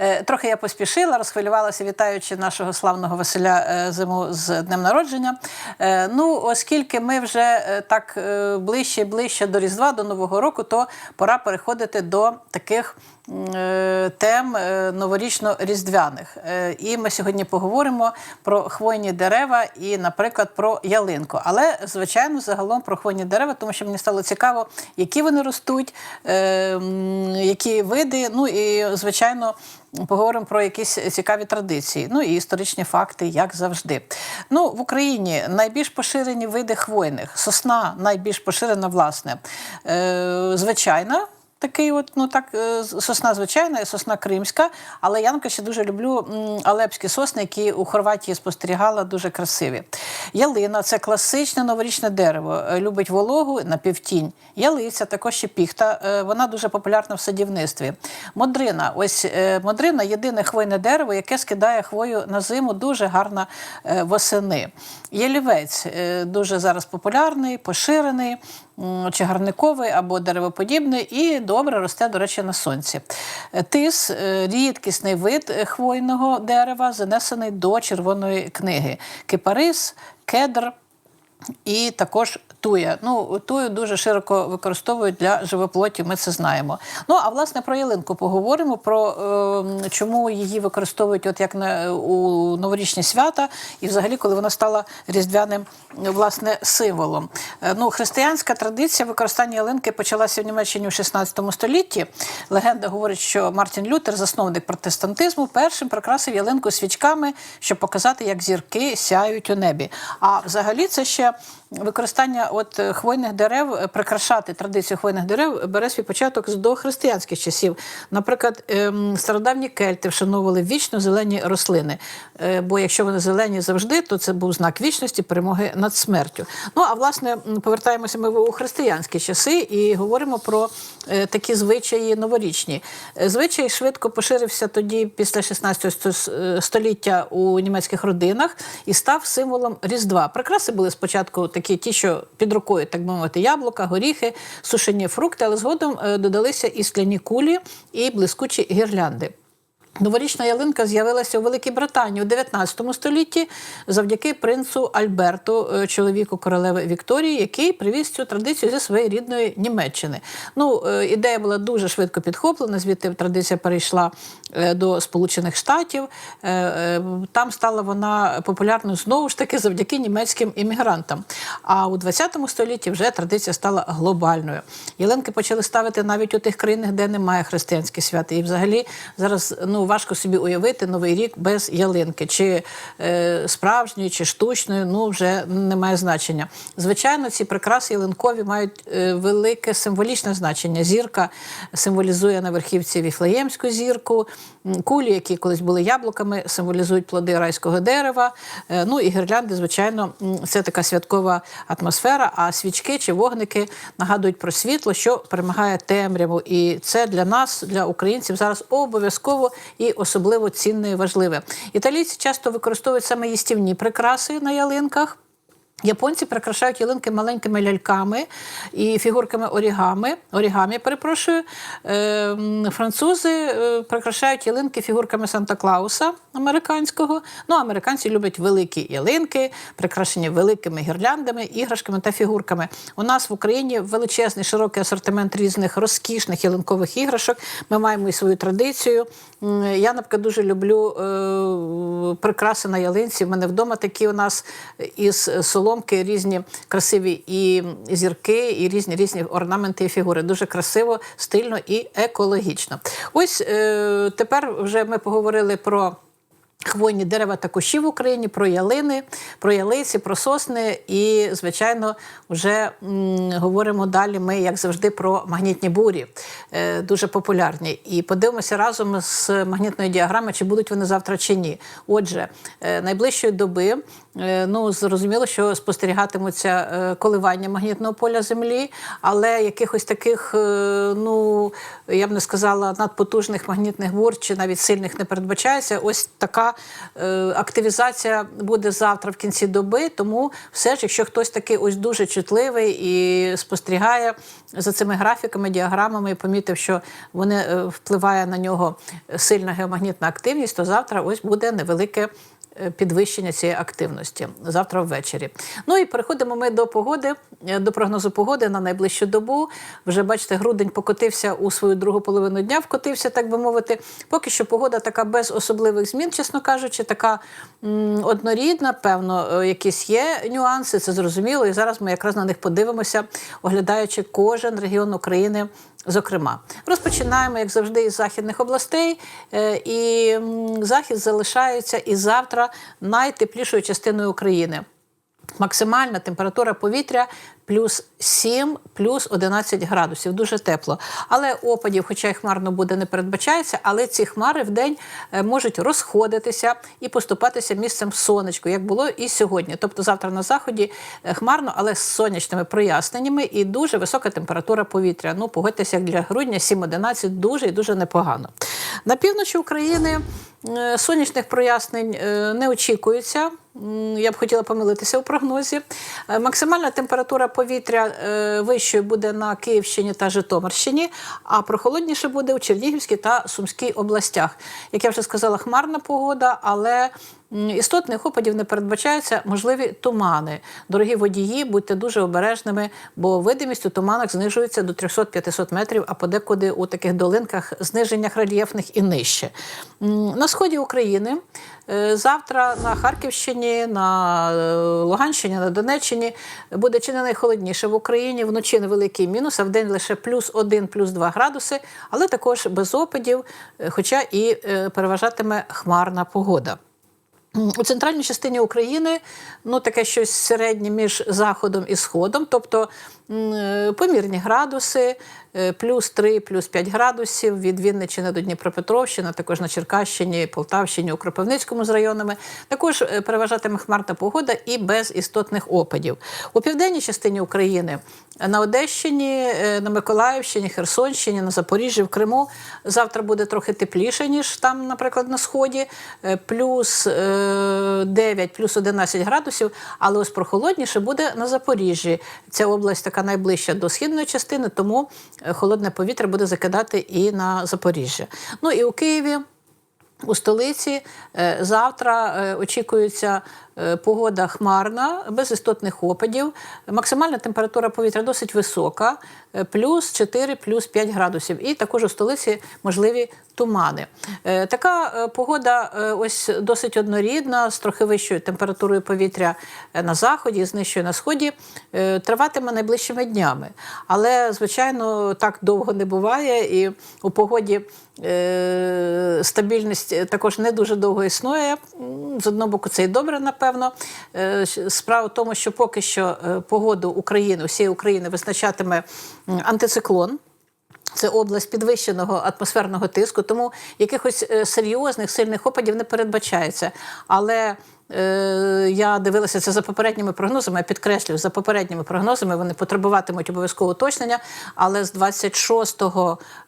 Е, Трохи я поспішила, розхвилювалася, вітаючи нашого славного Василя е, Зиму з днем народження. Е, Ну, оскільки ми вже так ближче і ближче до Різдва, до Нового року, то пора переходити до таких тем новорічно-різдвяних. І ми сьогодні поговоримо про хвойні дерева і, наприклад, про ялинку. Але, звичайно, загалом про хвойні дерева, тому що мені стало цікаво, які вони ростуть, які види. Ну і, звичайно, поговоримо про якісь цікаві традиції. Ну і історичні факти, як завжди. Ну, в Україні найбільш поширені види хвойних. Сосна найбільш поширена, власне, е, звичайна. Такий от, ну так, е, сосна звичайна, сосна кримська. Але я ще дуже люблю алепські сосни, які у Хорватії спостерігала, дуже красиві. Ялина це класичне новорічне дерево, е, любить вологу напівтінь. Ялиця, також ще піхта, е, вона дуже популярна в садівництві. Модрина, ось модрина єдине хвойне дерево, яке скидає хвою на зиму, дуже гарна восени. Ялівець дуже зараз популярний, поширений чагарниковий або деревоподібний і добре росте, до речі, на сонці. Тис е, рідкісний вид е, хвойного дерева, занесений до Червоної книги. Кипарис, кедр. І також туя. Ну, тую дуже широко використовують для живоплотів, ми це знаємо. Ну, а власне про ялинку поговоримо, про е, чому її використовують от як на, у новорічні свята, і взагалі, коли вона стала різдвяним власне, символом. Е, ну, християнська традиція використання ялинки почалася в Німеччині у 16 столітті. Легенда говорить, що Мартін Лютер, засновник протестантизму, першим прикрасив ялинку свічками, щоб показати, як зірки сяють у небі. А взагалі це ще up. Використання от е, хвойних дерев, е, прикрашати традицію хвойних дерев бере свій початок з дохристиянських часів. Наприклад, ем, стародавні кельти вшановували вічно зелені рослини. Е, Бо якщо вони зелені завжди, то це був знак вічності, перемоги над смертю. Ну а власне повертаємося ми у християнські часи і говоримо про такі звичаї новорічні. Звичай швидко поширився тоді, після 16 е, століття у німецьких родинах і став символом Різдва. Прикраси були спочатку такі, ті, що під рукою, так би мовити, яблука, горіхи, сушені фрукти, але згодом е, додалися і скляні кулі, і блискучі гірлянди. Новорічна ялинка з'явилася у Великій Британії у 19 столітті завдяки принцу Альберту, е, чоловіку королеви Вікторії, який привіз цю традицію зі своєї рідної Німеччини. Ну, е, ідея була дуже швидко підхоплена, звідти традиція перейшла е, до Сполучених Штатів. Там стала вона популярною знову ж таки завдяки німецьким іммігрантам. А у 20 столітті вже традиція стала глобальною. Ялинки почали ставити навіть у тих країнах, де немає християнських свят. І взагалі зараз ну, важко собі уявити новий рік без ялинки, чи е, справжньої, чи штучної, ну вже не має значення. Звичайно, ці прикраси ялинкові мають е, велике символічне значення. Зірка символізує на верхівці віфлеємську зірку, кулі, які колись були яблуками, символізують плоди райського дерева. Е, ну і гірлянди, звичайно, це така святкова атмосфера. А свічки чи вогники нагадують про світло, що перемагає темряву. І це для нас, для українців, зараз обов'язково і особливо цінне і важливе. Італійці часто використовують саме їстівні прикраси на ялинках. Японці прикрашають ялинки маленькими ляльками і фігурками орігами. Орігамі, перепрошую. Е, французи е, прикрашають ялинки фігурками Санта-Клауса американського. Ну, американці люблять великі ялинки, прикрашені великими гірляндами, іграшками та фігурками. У нас в Україні величезний широкий асортимент різних розкішних ялинкових іграшок. Ми маємо і свою традицію. Я, наприклад, дуже люблю е, прикраси на ялинці. У мене вдома такі у нас із соломки різні красиві і зірки, і різні різні орнаменти і фігури. Дуже красиво, стильно і екологічно. Ось е, тепер вже ми поговорили про. Хвойні дерева та кущі в Україні, про ялини, про ялиці, про сосни. І, звичайно, вже м, говоримо далі. Ми, як завжди, про магнітні бурі, е, дуже популярні. І подивимося разом з магнітної діаграми, чи будуть вони завтра чи ні. Отже, е, найближчої доби е, ну зрозуміло, що спостерігатимуться е, коливання магнітного поля Землі, але якихось таких, е, ну я б не сказала, надпотужних магнітних бур чи навіть сильних не передбачається. Ось така е, активізація буде завтра в кінці доби. Тому все ж, якщо хтось такий ось дуже чутливий і спостерігає за цими графіками, діаграмами і помітив, що вони е, впливає на нього сильна геомагнітна активність, то завтра ось буде невелике. Підвищення цієї активності завтра ввечері. Ну і переходимо ми до погоди, е, до прогнозу погоди на найближчу добу. Вже бачите, грудень покотився у свою другу половину дня, вкотився, так би мовити. Поки що погода така без особливих змін, чесно кажучи, така м, однорідна. Певно, е, якісь є нюанси, це зрозуміло. І зараз ми якраз на них подивимося, оглядаючи кожен регіон України. Зокрема, розпочинаємо, як завжди, із західних областей, Е, і захід залишається і завтра найтеплішою частиною України. Максимальна температура повітря плюс 7, плюс 11 градусів. Дуже тепло. Але опадів, хоча й хмарно буде, не передбачається, але ці хмари в день е, можуть розходитися і поступатися місцем сонечку, як було і сьогодні. Тобто завтра на заході е, хмарно, але з сонячними проясненнями і дуже висока температура повітря. Ну, погодьтеся, як для грудня 7-11 дуже і дуже непогано. На півночі України е, сонячних прояснень не очікується. Я б хотіла помилитися у прогнозі. Е, Максимальна температура повітря е, вищою буде на Київщині та Житомирщині, а прохолодніше буде у Чернігівській та Сумській областях. Як я вже сказала, хмарна погода, але істотних опадів не передбачається, можливі тумани. Дорогі водії, будьте дуже обережними, бо видимість у туманах знижується до 300-500 метрів, а подекуди у таких долинках зниженнях рельєфних і нижче. На сході України е, завтра на Харківщині, на е, Луганщині, на Донеччині буде чи не найхолодніше в Україні. Вночі невеликий мінус, а вдень лише плюс 1, плюс 2 градуси, але також без опадів, е, хоча і переважатиме хмарна погода. У центральній частині України ну таке щось середнє між заходом і сходом, тобто е, помірні градуси, е, плюс 3, плюс 5 градусів від Вінниччини до Дніпропетровщини, також на Черкащині, Полтавщині, у Кропивницькому з районами. Також е, переважатиме хмарна погода і без істотних опадів. У південній частині України на Одещині, е, на Миколаївщині, Херсонщині, на Запоріжжі, в Криму завтра буде трохи тепліше, ніж там, наприклад, на сході, е, плюс е, 9, плюс 11 градусів, але ось прохолодніше буде на Запоріжжі. Ця область така найближча до східної частини, тому е, холодне повітря буде закидати і на Запоріжжя. Ну і у Києві. У столиці е, завтра е, очікується е, погода хмарна, без істотних опадів. Максимальна температура повітря досить висока, е, плюс 4, плюс 5 градусів. І також у столиці можливі тумани. Е, Така е, погода е, ось досить однорідна, з трохи вищою температурою повітря е, на заході, з нижчою на сході, е, триватиме найближчими днями. Але, звичайно, так довго не буває, і у погоді е, стабільність також не дуже довго існує. З одного боку, це і добре, напевно. Е, щ- Справа в тому, що поки що е, погоду України, усієї України визначатиме антициклон. Це область підвищеного атмосферного тиску, тому якихось е, серйозних сильних опадів не передбачається. Але е, я дивилася це за попередніми прогнозами, я підкреслюю, за попередніми прогнозами вони потребуватимуть обов'язково уточнення, але з 26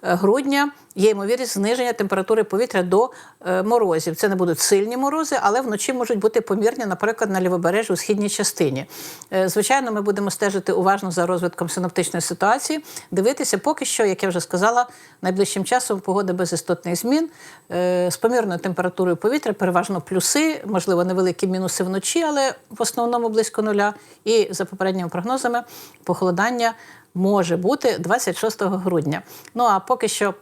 грудня є ймовірність зниження температури повітря до е, морозів. Це не будуть сильні морози, але вночі можуть бути помірні, наприклад, на лівобережжі у східній частині. Е, Звичайно, ми будемо стежити уважно за розвитком синоптичної ситуації, дивитися поки що, як я вже сказала, найближчим часом погода без істотних змін е, з помірною температурою повітря, переважно плюси, можливо, невеликі мінуси вночі, але в основному близько нуля. І за попередніми прогнозами похолодання може бути 26 грудня. Ну а поки що.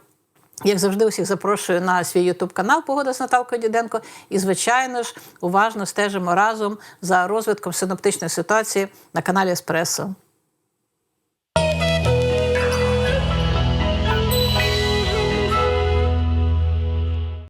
Як завжди, усіх запрошую на свій ютуб канал Погода з Наталкою Діденко. І, звичайно ж, уважно стежимо разом за розвитком синоптичної ситуації на каналі Еспресо.